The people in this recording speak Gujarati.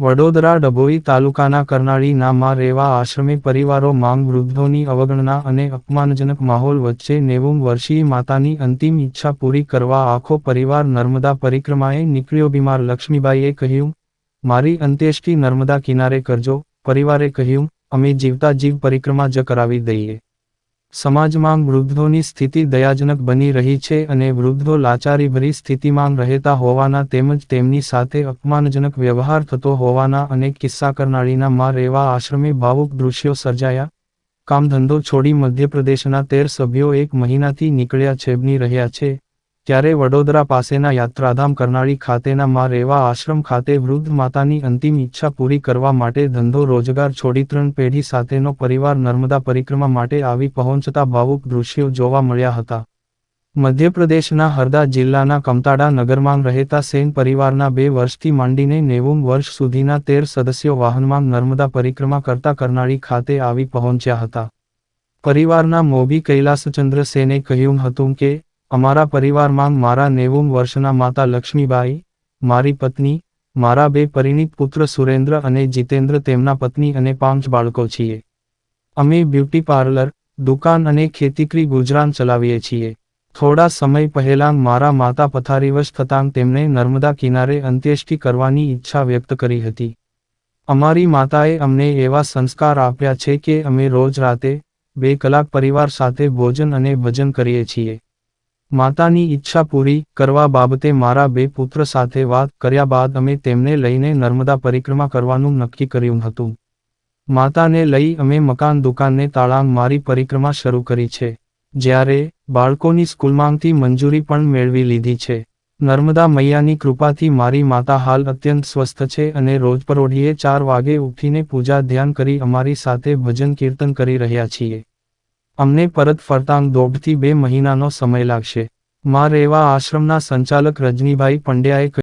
વડોદરા ડભોઈ તાલુકાના કરનાળીના માં રેવા આશ્રમે પરિવારો માંગ, વૃદ્ધોની અવગણના અને અપમાનજનક માહોલ વચ્ચે નેવું વર્ષીય માતાની અંતિમ ઈચ્છા પૂરી કરવા આખો પરિવાર નર્મદા પરિક્રમાએ નીકળ્યો બીમાર. લક્ષ્મીબાઈએ કહ્યું, મારી અંત્યેષ્ટિ નર્મદા કિનારે કરજો. પરિવારે કહ્યું, અમે જીવતા જીવ પરિક્રમા જ કરાવી દઈએ. સમાજમાં વૃદ્ધોની સ્થિતિ દયાજનક બની રહી છે અને વૃદ્ધો લાચારીભરી સ્થિતિમાં રહેતા હોવાના તેમજ તેમની સાથે અપમાનજનક વ્યવહાર થતો હોવાના અને કિસ્સા કરનાળીના માં રેવા આશ્રમે ભાવુક દૃશ્યો સર્જાયા. કામ ધંધો છોડી મધ્યપ્રદેશના તેર સભ્યો એક મહિનાથી નીકળ્યા છેબની રહ્યા છે. ત્યારે વડોદરા પાસેના યાત્રાધામ કરનાળી ખાતેના માં રેવા આશ્રમ ખાતે વૃદ્ધ માતાની અંતિમ ઈચ્છા પૂરી કરવા માટે ધંધો રોજગાર છોડી ત્રણ પેઢી સાથેનો પરિવાર નર્મદા પરિક્રમા માટે આવી પહોંચતા ભાવુક દૃશ્યો જોવા મળ્યા હતા. મધ્યપ્રદેશના હરદા જિલ્લાના કમતાડા નગરમાં રહેતા સેન પરિવારના બે વર્ષથી માંડીને નેવું વર્ષ સુધીના તેર સદસ્યો વાહનમાં નર્મદા પરિક્રમા કરતા કરનાળી ખાતે આવી પહોંચ્યા હતા. પરિવારના મોભી કૈલાસચંદ્ર સેને કહ્યું હતું કે અમારા પરિવારમાં મારા નેવું વર્ષના માતા લક્ષ્મીબાઈ, મારી પત્ની, મારા બે પરિણીત પુત્ર સુરેન્દ્ર અને જીતેન્દ્ર તેમના પત્ની અને પાંચ બાળકો છીએ. અમે બ્યુટી પાર્લર, દુકાન અને ખેતીકરી ગુજરાન ચલાવીએ છીએ. થોડા સમય પહેલાં મારા માતા પથારીવશ થતાં તેમણે નર્મદા કિનારે અંત્યેષ્ટિ કરવાની ઈચ્છા વ્યક્ત કરી હતી. અમારી માતાએ અમને એવા સંસ્કાર આપ્યા છે કે અમે રોજ રાતે બે કલાક પરિવાર સાથે ભોજન અને ભજન કરીએ છીએ. માતાની ઈચ્છા પૂરી કરવા બાબતે મારા બે પુત્ર સાથે વાત કર્યા બાદ અમે તેમને લઈને નર્મદા પરિક્રમા કરવાનું નક્કી કર્યું હતું. માતાને લઈ અમે મકાન દુકાનને તાળાંગ મારી પરિક્રમા શરૂ કરી છે. જ્યારે બાળકોની સ્કૂલમાંથી મંજૂરી પણ મેળવી લીધી છે. નર્મદા મૈયાની કૃપાથી મારી માતા હાલ અત્યંત સ્વસ્થ છે અને રોજપરોઢીએ ચાર વાગે ઉઠીને પૂજા ધ્યાન કરી અમારી સાથે ભજન કીર્તન કરી રહ્યા છીએ. અમને પરત ફરતાં દોઢથી બે મહિનાનો સમય લાગશે. માં રેવા આશ્રમના સંચાલક રજનીભાઈ પંડ્યાએ